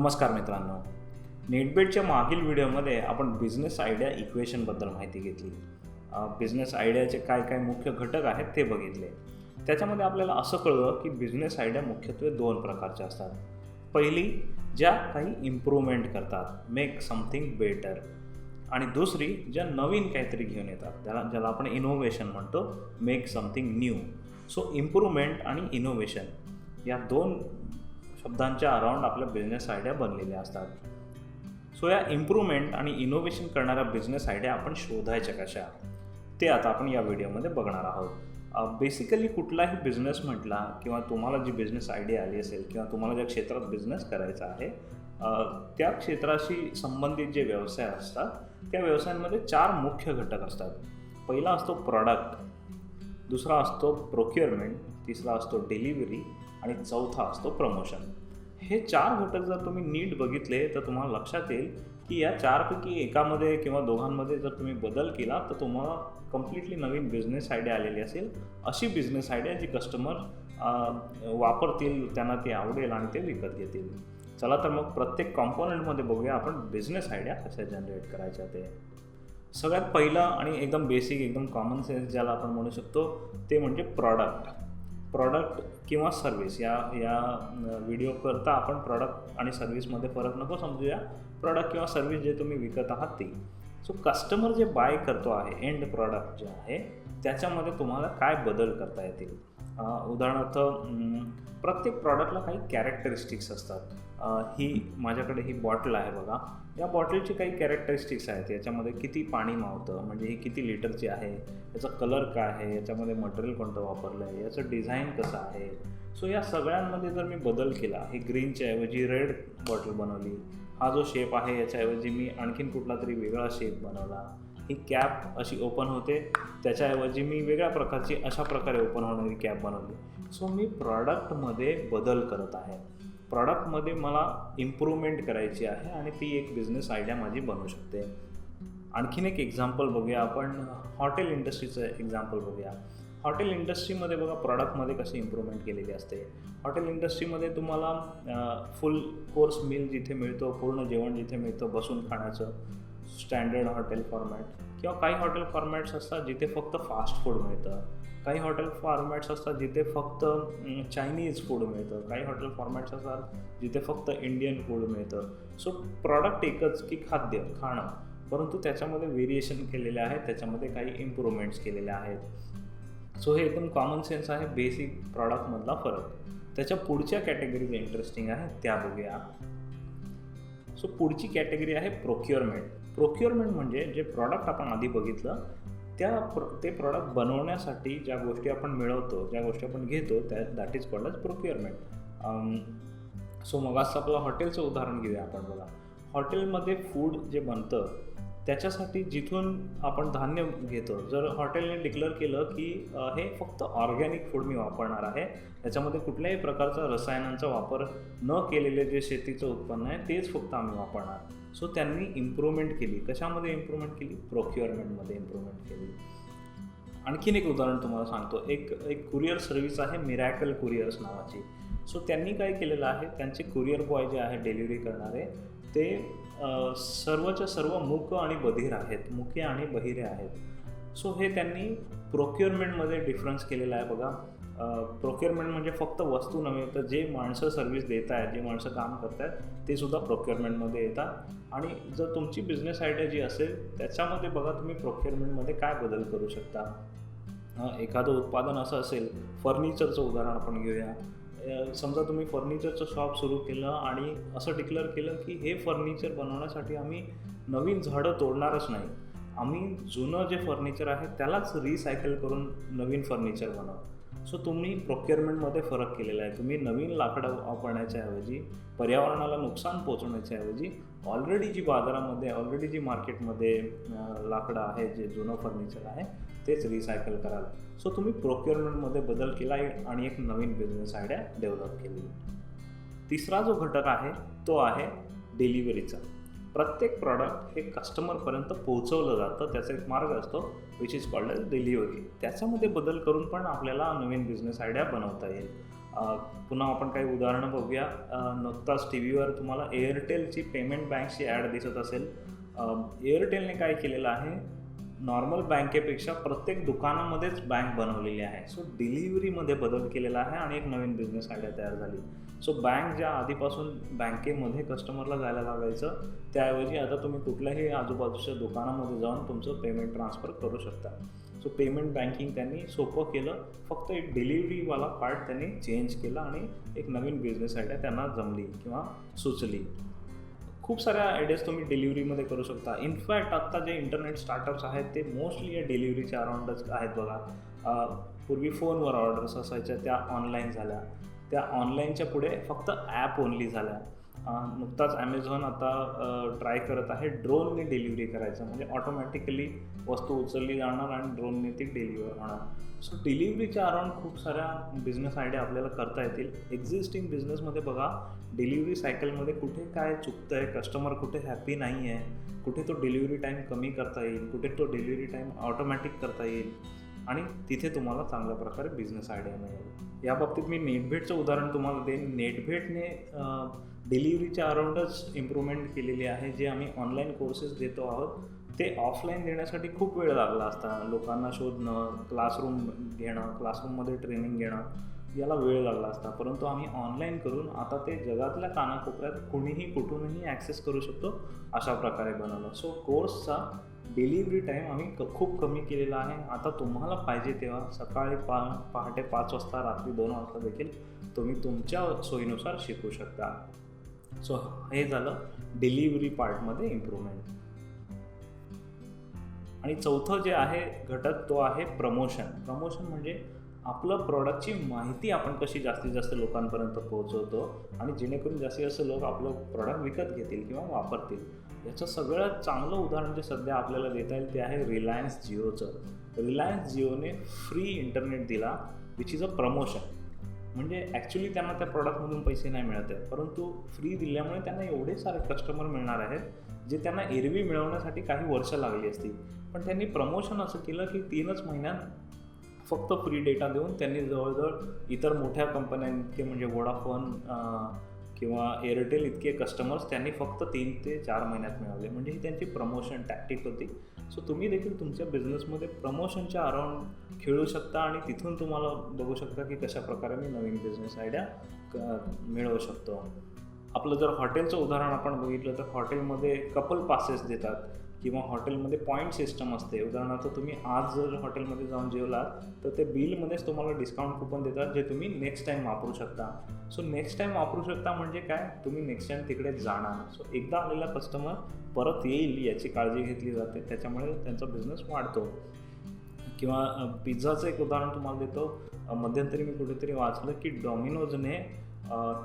नमस्कार मित्रांनो. नेटबेटच्या मागील व्हिडिओमध्ये आपण बिझनेस आयडिया इक्वेशनबद्दल माहिती घेतली. बिझनेस आयडियाचे काय काय मुख्य घटक आहेत ते बघितले. त्याच्यामध्ये आपल्याला असं कळलं की बिझनेस आयडिया मुख्यत्वे दोन प्रकारच्या असतात. पहिली ज्या काही इम्प्रूव्हमेंट करतात मेक समथिंग बेटर आणि दुसरी ज्या नवीन काहीतरी घेऊन येतात त्याला ज्याला आपण इनोव्हेशन म्हणतो make something new so improvement आणि इनोव्हेशन या दोन शब्दांच्या अराउंड आपल्या बिझनेस आयडिया बनलेल्या असतात. सो या इम्प्रूव्हमेंट आणि इनोव्हेशन करणाऱ्या बिझनेस आयडिया आपण शोधायच्या कशा? ते आता आपण या व्हिडिओमध्ये बघणार आहोत. बेसिकली कुठलाही बिझनेस म्हटला किंवा तुम्हाला जी बिझनेस आयडिया आली असेल किंवा तुम्हाला ज्या क्षेत्रात बिझनेस करायचा आहे त्या क्षेत्राशी संबंधित जे व्यवसाय असतात त्या व्यवसायांमध्ये चार मुख्य घटक असतात. पहिला असतो प्रॉडक्ट दुसरा असतो प्रोक्युअरमेंट तिसरा असतो डिलिव्हरी आणि चौथा असतो प्रमोशन हे चार घटक जर तुम्ही नीट बघितले तर तुम्हाला लक्षात येईल की या चारपैकी एकामध्ये किंवा दोघांमध्ये जर तुम्ही बदल केला तर तुम्हाला कम्प्लिटली नवीन बिझनेस आयडिया आलेली असेल. अशी बिझनेस आयडिया जी कस्टमर वापरतील त्यांना ती आवडेल आणि ते विकत घेतील. चला तर मग प्रत्येक कॉम्पोनंटमध्ये बघूया आपण बिझनेस आयडिया कशा जनरेट करायच्या ते. सगळ्यात पहिलं आणि एकदम बेसिक एकदम कॉमन सेन्स ज्याला आपण म्हणू शकतो ते म्हणजे प्रॉडक्ट प्रॉडक्ट किंवा सर्व्हिस या या व्हिडिओ करता आपण प्रॉडक्ट आणि सर्विसमध्ये फरक नको समजूया. प्रॉडक्ट किंवा सर्विस जे तुम्ही विकत आहात ती. सो कस्टमर जे बाय करतो आहे एंड प्रॉडक्ट जे आहे त्याच्यामध्ये तुम्हाला काय बदल करता येतील? उदाहरणार्थ प्रत्येक प्रॉडक्टला काही कॅरेक्टरिस्टिक्स असतात. ही माझ्याकडे ही बॉटल आहे बघा. या बॉटलची काही कॅरेक्टरिस्टिक्स आहेत. याच्यामध्ये किती पाणी मावतं? म्हणजे ही किती लिटरची आहे? याचा कलर काय आहे? याच्यामध्ये मटेरियल कोणतं वापरलं आहे? याचं डिझाईन कसं आहे? सो या सगळ्यांमध्ये जर मी बदल केला ही ग्रीनच्या ऐवजी रेड बॉटल बनवली हा जो शेप आहे याच्याऐवजी मी आणखीन कुठला तरी वेगळा शेप बनवला ही कॅप अशी ओपन होते. त्याच्याऐवजी मी वेगळ्या प्रकारची अशा प्रकारे ओपन होणारी कॅप बनवली. सो मी प्रॉडक्टमध्ये बदल करत आहे. प्रॉडक्टमध्ये मला इम्प्रूव्हमेंट करायची आहे आणि ती एक बिझनेस आयडिया माझी बनू शकते. आणखीन एक एक्झाम्पल बघूया आपण. हॉटेल इंडस्ट्रीचं एक्झाम्पल बघूया. हॉटेल इंडस्ट्रीमध्ये बघा प्रॉडक्टमध्ये कशी इम्प्रूव्हमेंट केलेली असते. हॉटेल इंडस्ट्रीमध्ये तुम्हाला फुल कोर्स मील जिथे मिळतो पूर्ण जेवण जिथे मिळतं बसून खाण्याचं. स्टँडर्ड हॉटेल फॉर्मॅट किंवा काही हॉटेल फॉर्मॅट्स असतात जिथे फक्त फास्ट फूड मिळतं. काही हॉटेल फॉर्मॅट्स असतात जिथे फक्त चायनीज फूड मिळतं. काही हॉटेल फॉर्मॅट्स असतात जिथे फक्त इंडियन फूड मिळतं. सो प्रॉडक्ट एकच की खाद्य खाणं. परंतु त्याच्यामध्ये व्हेरिएशन केलेले आहेत. त्याच्यामध्ये काही इम्प्रूव्हमेंट्स केलेल्या आहेत. सो हे एकदम कॉमन सेन्स आहे. बेसिक प्रॉडक्टमधला फरक. त्याच्या पुढच्या कॅटेगरीज इंटरेस्टिंग आहेत त्या बघूया. सो पुढची कॅटेगरी आहे प्रोक्युअरमेंट प्रोक्युअरमेंट म्हणजे जे प्रॉडक्ट आपण आधी बघितलं त्या प्र ते प्रॉडक्ट बनवण्यासाठी ज्या गोष्टी आपण मिळवतो ज्या गोष्टी आपण घेतो त्या that is called as procurement so मग असं आपलं हॉटेलचं उदाहरण घेऊया आपण बघा. हॉटेलमध्ये फूड जे बनतं त्याच्यासाठी जिथून आपण धान्य घेतो जर हॉटेलने डिक्लेअर केलं की हे फक्त ऑर्गॅनिक फूड मी वापरणार आहे त्याच्यामध्ये कुठल्याही प्रकारचा रसायनांचा वापर न केलेले जे शेतीचं उत्पन्न आहे तेच फक्त आम्ही वापरणार. सो त्यांनी इम्प्रूव्हमेंट केली. कशामध्ये इम्प्रूव्हमेंट केली? प्रोक्युअरमेंटमध्ये इम्प्रूव्हमेंट केली. आणखीन एक उदाहरण तुम्हाला सांगतो. एक एक कुरिअर सर्व्हिस आहे मिरॅकल कुरिअर्स नावाची. सो त्यांनी काय केलेलं आहे? त्यांचे कुरिअर बॉय जे आहे डिलिव्हरी करणारे ते सर्वच्या सर्व मूक आणि बधिर आहेत मुके आणि बहिरे आहेत. सो हे त्यांनी प्रोक्युअरमेंटमध्ये डिफरन्स केलेला आहे. बघा प्रोक्युअरमेंट म्हणजे फक्त वस्तू नव्हे तर जे माणसं सर्व्हिस देत आहेत जे माणसं काम करत आहेत ते सुद्धा प्रोक्युअरमेंटमध्ये येतात. आणि जर तुमची बिझनेस आयडिया जी असेल त्याच्यामध्ये बघा तुम्ही प्रोक्युअरमेंटमध्ये काय बदल करू शकता. एखादं उत्पादन असं असेल फर्निचरचं उदाहरण आपण घेऊया. समजा तुम्ही फर्निचरचं शॉप सुरू केलं आणि असं डिक्लेअर केलं की हे फर्निचर बनवण्यासाठी आम्ही नवीन झाडं तोडणारच नाही. आम्ही जुनं जे फर्निचर आहे त्यालाच रिसायकल करून नवीन फर्निचर बनवू सो तुम्ही प्रोक्युअरमेंटमध्ये फरक केलेला आहे. तुम्ही नवीन लाकडं वापरण्याच्या ऐवजी पर्यावरणाला नुकसान पोचवण्याच्या ऐवजी ऑलरेडी जी बाजारामध्ये ऑलरेडी जी मार्केटमध्ये लाकडं आहे जे जुनं फर्निचर आहे तेच रिसायकल कराल. सो तुम्ही प्रोक्युअरमेंटमध्ये बदल केला आणि एक नवीन बिझनेस आयडिया डेव्हलप केली. तिसरा जो घटक आहे तो आहे डिलिव्हरीचा प्रत्येक प्रॉडक्ट हे कस्टमरपर्यंत पोहोचवलं जातं. त्याचा एक मार्ग असतो which is called edge delivery त्याच्यामध्ये बदल करून पण आपल्याला नवीन बिझनेस आयडिया बनवता येईल. पुन्हा आपण काही उदाहरणं बघूया. नुकताच टी व्हीवर तुम्हाला एअरटेलची पेमेंट बँकची ॲड दिसत असेल. एअरटेलने काय केलेलं आहे? नॉर्मल बँकेपेक्षा प्रत्येक दुकानामध्येच बँक बनवलेली आहे. सो डिलिव्हरीमध्ये बदल केलेला आहे आणि एक नवीन बिझनेस आयडिया तयार झाली. सो बँक ज्या आधीपासून बँकेमध्ये कस्टमरला जायला लागायचं त्याऐवजी आता तुम्ही कुठल्याही आजूबाजूच्या दुकानामध्ये जाऊन तुमचं पेमेंट ट्रान्सफर करू शकता. सो पेमेंट बँकिंग त्यांनी सोपं केलं. फक्त एक डिलिव्हरीवाला पार्ट त्यांनी चेंज केला आणि एक नवीन बिझनेस आयडिया त्यांना जमली किंवा सुचली. खूप साऱ्या आयडियाज तुम्ही डिलिव्हरीमध्ये करू शकता. इनफॅक्ट आत्ता जे इंटरनेट स्टार्टअप्स आहेत ते मोस्टली या डिलिव्हरीच्या अराउंडच आहेत बघा. पूर्वी फोनवर ऑर्डर्स असायच्या त्या ऑनलाईन झाल्या. त्या ऑनलाईनच्या पुढे फक्त ॲप ओनली झाल्या. नुकताच ॲमेझॉन आता ट्राय करत आहे. ड्रोनने डिलिव्हरी करायचं. म्हणजे ऑटोमॅटिकली वस्तू उचलली जाणार आणि ड्रोनने ती डिलिव्हर होणार. सो डिलिव्हरीच्या अराउंड खूप साऱ्या बिझनेस आयडिया आपल्याला करता येतील. एक्झिस्टिंग बिझनेसमध्ये बघा डिलिव्हरी सायकलमध्ये कुठे काय चुकतं आहे कस्टमर कुठे हॅपी नाही आहे कुठे तो डिलिव्हरी टाईम कमी करता येईल कुठे तो डिलिव्हरी टाईम ऑटोमॅटिक करता येईल आणि तिथे तुम्हाला चांगल्या प्रकारे बिझनेस आयडिया मिळेल. या बाबतीत मी नेटभेटचं उदाहरण तुम्हाला देईन. नेटभेटने डिलिव्हरीच्या अराउंडच इम्प्रूव्हमेंट केलेली आहे जे आम्ही ऑनलाईन कोर्सेस देतो आहोत ते ऑफलाईन देण्यासाठी खूप वेळ लागला असता. लोकांना शोधणं क्लासरूम घेणं क्लासरूममध्ये ट्रेनिंग घेणं याला वेळ लागला असता. परंतु आम्ही ऑनलाईन करून आता ते जगातल्या कानाकोपऱ्यात कुणीही कुठूनही ॲक्सेस करू शकतो अशा प्रकारे बनवलं. सो कोर्सचा डिलिव्हरी टाईम आम्ही क खूप कमी केलेला आहे. आता तुम्हाला पाहिजे तेव्हा सकाळी पा पहाटे पाच वाजता रात्री दोन वाजता देखील तुम्ही तुमच्या सोयीनुसार शिकू शकता. सो हे झालं डिलिव्हरी पार्टमध्ये इम्प्रूव्हमेंट आणि चौथं जे आहे घटक तो आहे प्रमोशन प्रमोशन म्हणजे आपलं प्रॉडक्टची माहिती आपण कशी जास्तीत जास्त लोकांपर्यंत पोहोचवतो आणि जेणेकरून जास्तीत जास्त लोक आपलं प्रॉडक्ट विकत घेतील किंवा वापरतील. याचं सगळ्यात चांगलं उदाहरण जे सध्या आपल्याला देता येईल ते आहे रिलायन्स जिओचं रिलायन्स जिओने फ्री इंटरनेट दिला विच इज अ प्रमोशन म्हणजे ॲक्च्युली त्यांना त्या प्रॉडक्टमधून पैसे नाही मिळत आहेत परंतु फ्री दिल्यामुळे त्यांना एवढे सारे कस्टमर मिळणार आहेत जे त्यांना एरवी मिळवण्यासाठी काही वर्ष लागली असती पण त्यांनी प्रमोशन असं केलं की तीनच महिन्यात फक्त फ्री डेटा देऊन त्यांनी जवळजवळ इतर मोठ्या कंपन्यांइतके म्हणजे वोडाफोन किंवा एअरटेल इतके कस्टमर्स त्यांनी फक्त तीन ते चार महिन्यात मिळवले. म्हणजे ही त्यांची प्रमोशन टॅक्टिक होती. सो तुम्ही देखील तुमच्या बिझनेसमध्ये प्रमोशनच्या अराउंड खेळू शकता आणि तिथून तुम्हाला बघू शकता की कशा प्रकारे मी नवीन बिझनेस आयडिया क मिळवू शकतो. आपलं जर हॉटेलचं उदाहरण आपण बघितलं तर हॉटेलमध्ये कपल पासेस देतात. किंवा हॉटेलमध्ये पॉईंट सिस्टम असते. उदाहरणार्थ तुम्ही आज जर हॉटेलमध्ये जाऊन जेवलात तर ते बिलमध्येच तुम्हाला डिस्काउंट कुपन देतात जे तुम्ही नेक्स्ट टाईम वापरू शकता. सो नेक्स्ट टाईम वापरू शकता म्हणजे काय? तुम्ही नेक्स्ट टाईम तिकडे जाणार. सो एकदा आलेला कस्टमर परत येईल याची काळजी घेतली जाते. त्याच्यामुळे त्यांचा बिझनेस वाढतो. किंवा पिझ्झाचं एक उदाहरण तुम्हाला देतो. मध्यंतरी मी कुठेतरी वाचलं की डॉमिनोजने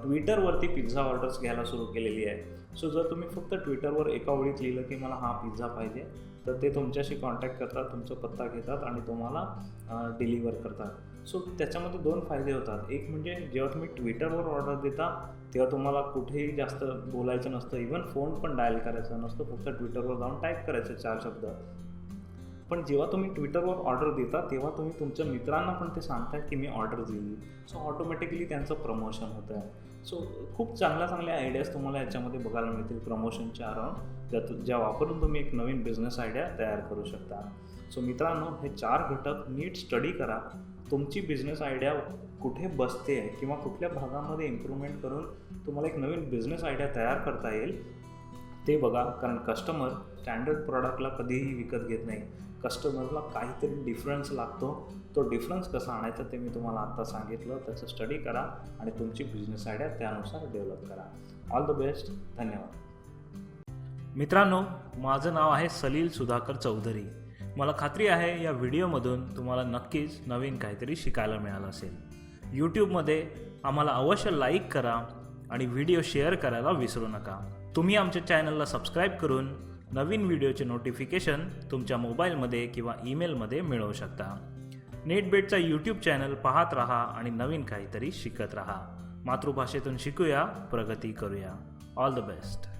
ट्विटरवरती पिझ्झा ऑर्डर्स घ्यायला सुरू केलेली आहे. सो जर तुम्ही फक्त ट्विटरवर एका ओळीत लिहिलं की मला हा पिझ्झा पाहिजे तर ते तुमच्याशी कॉन्टॅक्ट करतात तुमचा पत्ता घेतात आणि तुम्हाला डिलिव्हर करतात. सो त्याच्यामध्ये दोन फायदे होतात. एक म्हणजे जेव्हा तुम्ही ट्विटरवर ऑर्डर देता तेव्हा तुम्हाला कुठेही जास्त बोलायचं नसतं. इवन फोन पण डायल करायचा नसतो. फक्त ट्विटरवर जाऊन टाईप करायचं चार शब्द. पण जेव्हा तुम्ही ट्विटरवर ऑर्डर देता तेव्हा तुम्ही तुमच्या मित्रांना पण ते सांगताय की मी ऑर्डर दिली. सो ऑटोमॅटिकली त्यांचं प्रमोशन होतं आहे सो खूप चांगल्या चांगल्या आयडियाज तुम्हाला याच्यामध्ये बघायला मिळतील प्रमोशनच्या अराउंड ज्यात ज्या वापरून तुम्ही एक नवीन बिझनेस आयडिया तयार करू शकता. सो मित्रांनो हे चार घटक नीट स्टडी करा. तुमची बिझनेस आयडिया कुठे बसते किंवा कुठल्या भागामध्ये इम्प्रूव्हमेंट करून तुम्हाला एक नवीन बिझनेस आयडिया तयार करता येईल ते बघा. कारण कस्टमर स्टँडर्ड प्रॉडक्टला कधीही विकत घेत नाही. कस्टमरला काहीतरी डिफरन्स लागतो. तो डिफरन्स कसा आणायचा ते मी तुम्हाला आत्ता सांगितलं. त्याचं स्टडी करा आणि तुमची बिझनेस आयडिया त्यानुसार डेव्हलप करा. ऑल द बेस्ट धन्यवाद. मित्रांनो माझं नाव आहे सलील सुधाकर चौधरी. मला खात्री आहे या व्हिडिओमधून तुम्हाला नक्कीच नवीन काहीतरी शिकायला मिळालं असेल. यूट्यूबमध्ये आम्हाला अवश्य लाईक करा आणि व्हिडिओ शेअर करायला विसरू नका. तुम्ही आमच्या चॅनलला सबस्क्राईब करून नवीन व्हिडिओचे नोटिफिकेशन तुमच्या मोबाईलमध्ये किंवा ईमेलमध्ये मिळवू शकता. नेटबेटचा यूट्यूब चॅनल पाहत राहा आणि नवीन काहीतरी शिकत राहा. मातृभाषेतून शिकूया प्रगती करूया. All the best